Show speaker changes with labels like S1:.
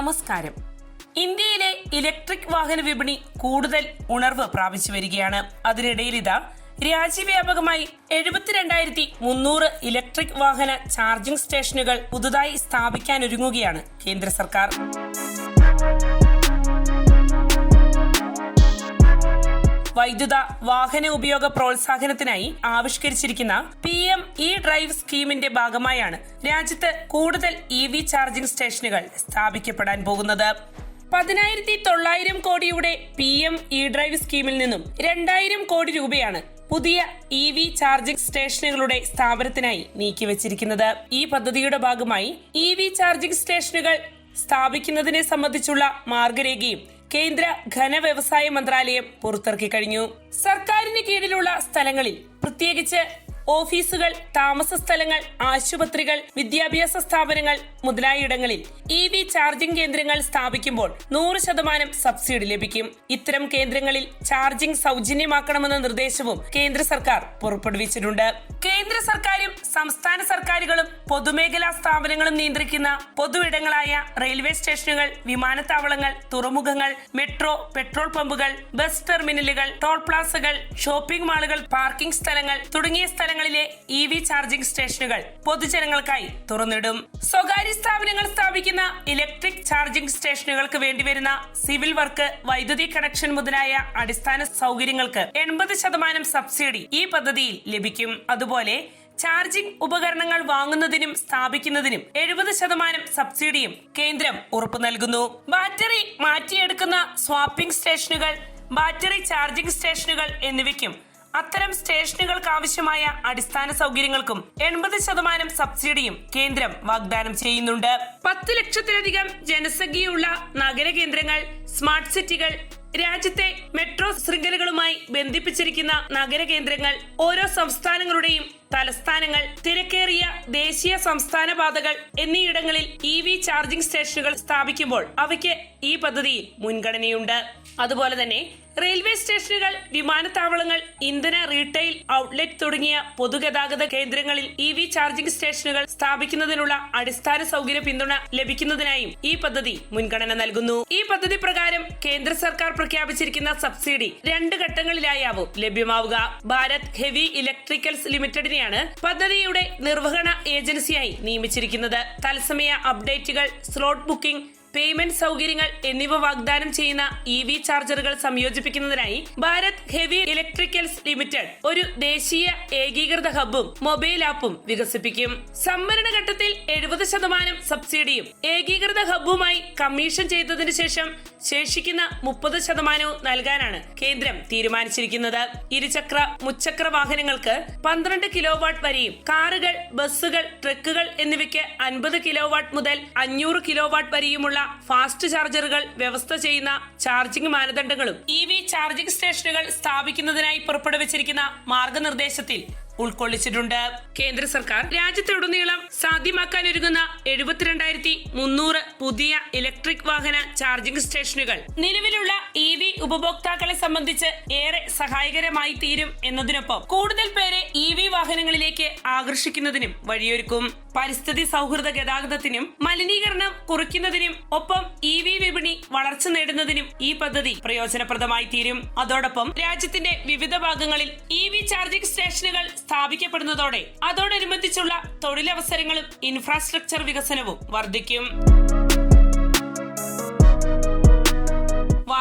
S1: നമസ്കാരം. ഇന്ത്യയിലെ ഇലക്ട്രിക് വാഹന വിപണി കൂടുതൽ ഉണർവ് പ്രാപിച്ചു വരികയാണ്. അതിനിടയിൽ ഇതാ രാജ്യവ്യാപകമായി എഴുപത്തിരണ്ടായിരത്തി മുന്നൂറ് ഇലക്ട്രിക് വാഹന ചാർജിംഗ് സ്റ്റേഷനുകൾ പുതുതായി സ്ഥാപിക്കാനൊരുങ്ങുകയാണ് കേന്ദ്ര സർക്കാർ. വൈദ്യുത വാഹന ഉപയോഗ പ്രോത്സാഹനത്തിനായി ആവിഷ്കരിച്ചിരിക്കുന്ന പി എം ഇ ഡ്രൈവ് സ്കീമിന്റെ ഭാഗമായാണ് രാജ്യത്ത് കൂടുതൽ ഇ വി ചാർജിംഗ് സ്റ്റേഷനുകൾ സ്ഥാപിക്കപ്പെടാൻ പോകുന്നത്. പതിനായിരത്തി തൊള്ളായിരം കോടിയുടെ പി എം ഇ ഡ്രൈവ് സ്കീമിൽ നിന്നും രണ്ടായിരം കോടി രൂപയാണ് പുതിയ ഇ വി ചാർജിംഗ് സ്റ്റേഷനുകളുടെ സ്ഥാപനത്തിനായി നീക്കിവച്ചിരിക്കുന്നത്. ഈ പദ്ധതിയുടെ ഭാഗമായി ഇ വി ചാർജിംഗ് സ്റ്റേഷനുകൾ സ്ഥാപിക്കുന്നതിനെ സംബന്ധിച്ചുള്ള മാർഗരേഖയും കേന്ദ്ര ഘനവ്യവസായ മന്ത്രാലയം പുറത്തിറക്കി കഴിഞ്ഞു. സർക്കാരിന് കീഴിലുള്ള സ്ഥലങ്ങളിൽ പ്രത്യേകിച്ച് ഓഫീസുകൾ താമസ സ്ഥലങ്ങൾ ആശുപത്രികൾ വിദ്യാഭ്യാസ സ്ഥാപനങ്ങൾ മുതലായിടങ്ങളിൽ ഇ വി ചാർജിംഗ് കേന്ദ്രങ്ങൾ സ്ഥാപിക്കുമ്പോൾ നൂറ് ശതമാനം സബ്സിഡി ലഭിക്കും. ഇത്തരം കേന്ദ്രങ്ങളിൽ ചാർജിംഗ് സൗജന്യമാക്കണമെന്ന നിർദ്ദേശവും കേന്ദ്ര സർക്കാർ പുറപ്പെടുവിച്ചിട്ടുണ്ട്. കേന്ദ്ര സർക്കാരും സംസ്ഥാന സർക്കാരുകളും പൊതുമേഖലാ സ്ഥാപനങ്ങളും നിയന്ത്രിക്കുന്ന പൊതുവിടങ്ങളായ റെയിൽവേ സ്റ്റേഷനുകൾ വിമാനത്താവളങ്ങൾ തുറമുഖങ്ങൾ മെട്രോ പെട്രോൾ പമ്പുകൾ ബസ് ടെർമിനലുകൾ ടോൾ പ്ലാസകൾ ഷോപ്പിംഗ് മാളുകൾ പാർക്കിംഗ് സ്ഥലങ്ങൾ തുടങ്ങിയ സ്ഥലങ്ങളിലെ ഇ വി ചാർജിംഗ് സ്റ്റേഷനുകൾ പൊതുജനങ്ങൾക്കായി തുറന്നിടും. സ്വകാര്യ സ്ഥാപനങ്ങൾ സ്ഥാപിക്കുന്ന ഇലക്ട്രിക് ചാർജിംഗ് സ്റ്റേഷനുകൾക്ക് വേണ്ടിവരുന്ന സിവിൽ വർക്ക് വൈദ്യുതി കണക്ഷൻ മുതലായ അടിസ്ഥാന സൗകര്യങ്ങൾക്ക് എൺപത് ശതമാനം സബ്സിഡി ഈ പദ്ധതിയിൽ ലഭിക്കും. അതുപോലെ ചാർജിംഗ് ഉപകരണങ്ങൾ വാങ്ങുന്നതിനും സ്ഥാപിക്കുന്നതിനും എഴുപത് ശതമാനം സബ്സിഡിയും കേന്ദ്രം ഉറപ്പു നൽകുന്നു. ബാറ്ററി മാറ്റിയെടുക്കുന്ന സ്വാപ്പിംഗ് സ്റ്റേഷനുകൾ ബാറ്ററി ചാർജിംഗ് സ്റ്റേഷനുകൾ എന്നിവയ്ക്കും അത്തരം സ്റ്റേഷനുകൾക്ക് ആവശ്യമായ അടിസ്ഥാന സൗകര്യങ്ങൾക്കും എൺപത് ശതമാനം സബ്സിഡിയും കേന്ദ്രം വാഗ്ദാനം ചെയ്യുന്നുണ്ട്. പത്ത് ലക്ഷത്തിലധികം ജനസംഖ്യയുള്ള നഗര കേന്ദ്രങ്ങൾ സ്മാർട്ട് സിറ്റികൾ രാജ്യത്തെ മെട്രോ ശൃംഖലകളുമായി ബന്ധിപ്പിച്ചിരിക്കുന്ന നഗര കേന്ദ്രങ്ങൾ ഓരോ സംസ്ഥാനങ്ങളുടെയും തലസ്ഥാനങ്ങൾ തിരക്കേറിയ ദേശീയ സംസ്ഥാന പാതകൾ എന്നീയിടങ്ങളിൽ ഇ വി ചാർജിംഗ് സ്റ്റേഷനുകൾ സ്ഥാപിക്കുമ്പോൾ അവയ്ക്ക് ഈ പദ്ധതിയിൽ മുൻഗണനയുണ്ട്. അതുപോലെ തന്നെ റെയിൽവേ സ്റ്റേഷനുകൾ വിമാനത്താവളങ്ങൾ ഇന്ധന റീറ്റെയിൽ ഔട്ട്ലെറ്റ് തുടങ്ങിയ പൊതുഗതാഗത കേന്ദ്രങ്ങളിൽ ഇ വി ചാർജിംഗ് സ്റ്റേഷനുകൾ സ്ഥാപിക്കുന്നതിനുള്ള അടിസ്ഥാന സൗകര്യ പിന്തുണ ലഭിക്കുന്നതിനായും ഈ പദ്ധതി മുൻഗണന നൽകുന്നു. ഈ പദ്ധതി പ്രകാരം കേന്ദ്ര സർക്കാർ പ്രഖ്യാപിച്ചിരിക്കുന്ന സബ്സിഡി രണ്ട് ഘട്ടങ്ങളിലായാവും ലഭ്യമാവുക. ഭാരത് ഹെവി ഇലക്ട്രിക്കൽസ് ലിമിറ്റഡിനെയാണ് പദ്ധതിയുടെ നിർവഹണ ഏജൻസിയായി നിയമിച്ചിരിക്കുന്നത്. തത്സമയ അപ്ഡേറ്റുകൾ സ്ലോട്ട് ബുക്കിംഗ് പേയ്മെന്റ് സൗകര്യങ്ങൾ എന്നിവ വാഗ്ദാനം ചെയ്യുന്ന ഇ വി ചാർജറുകൾ സംയോജിപ്പിക്കുന്നതിനായി ഭാരത് ഹെവി ഇലക്ട്രിക്കൽസ് ലിമിറ്റഡ് ഒരു ദേശീയ ഏകീകൃത ഹബ്ബും മൊബൈൽ ആപ്പും വികസിപ്പിക്കും. സംവരണ ഘട്ടത്തിൽ എഴുപത് ശതമാനം സബ്സിഡിയും ഏകീകൃത ഹബ്ബുമായി കമ്മീഷൻ ചെയ്തതിനു ശേഷം ശേഷിക്കുന്ന മുപ്പത് ശതമാനവും നൽകാനാണ് കേന്ദ്രം തീരുമാനിച്ചിരിക്കുന്നത്. ഇരുചക്ര മുച്ചക്ര വാഹനങ്ങൾക്ക് പന്ത്രണ്ട് കിലോ വാട്ട് വരെയും കാറുകൾ ബസ്സുകൾ ട്രക്കുകൾ എന്നിവയ്ക്ക് അൻപത് കിലോ വാട്ട് മുതൽ അഞ്ഞൂറ് കിലോ വാട്ട് വരെയുമുള്ള ഫാസ്റ്റ് ചാർജറുകൾ വ്യവസ്ഥ ചെയ്യുന്ന ചാർജിംഗ് മാനദണ്ഡങ്ങളും ഇ വി ചാർജിംഗ് സ്റ്റേഷനുകൾ സ്ഥാപിക്കുന്നതിനായി പുറപ്പെടുവിച്ചിരിക്കുന്ന മാർഗനിർദ്ദേശത്തിൽ ഉൾക്കൊള്ളിച്ചിട്ടുണ്ട്. കേന്ദ്ര സർക്കാർ രാജ്യത്തുടനീളം സാധ്യമാക്കാനൊരുങ്ങുന്ന എഴുപത്തിരണ്ടായിരത്തി മുന്നൂറ് പുതിയ ഇലക്ട്രിക് വാഹന ചാർജിംഗ് സ്റ്റേഷനുകൾ. നിലവിലുള്ള ഇ ഉപഭോക്താക്കളെ സംബന്ധിച്ച് ഏറെ സഹായകരമായി തീരും എന്നതിനൊപ്പം കൂടുതൽ പേരെ ഇ വി വാഹനങ്ങളിലേക്ക് ആകർഷിക്കുന്നതിനും വഴിയൊരുക്കും. പരിസ്ഥിതി സൗഹൃദ ഗതാഗതത്തിനും മലിനീകരണം കുറയ്ക്കുന്നതിനും ഒപ്പം ഇ വി വിപണി വളർച്ച നേടുന്നതിനും ഈ പദ്ധതി പ്രയോജനപ്രദമായി തീരും. അതോടൊപ്പം രാജ്യത്തിന്റെ വിവിധ ഭാഗങ്ങളിൽ ഇ വി ചാർജിംഗ് സ്റ്റേഷനുകൾ സ്ഥാപിക്കപ്പെടുന്നതോടെ അതോടനുബന്ധിച്ചുള്ള തൊഴിലവസരങ്ങളും ഇൻഫ്രാസ്ട്രക്ചർ വികസനവും വർദ്ധിക്കും.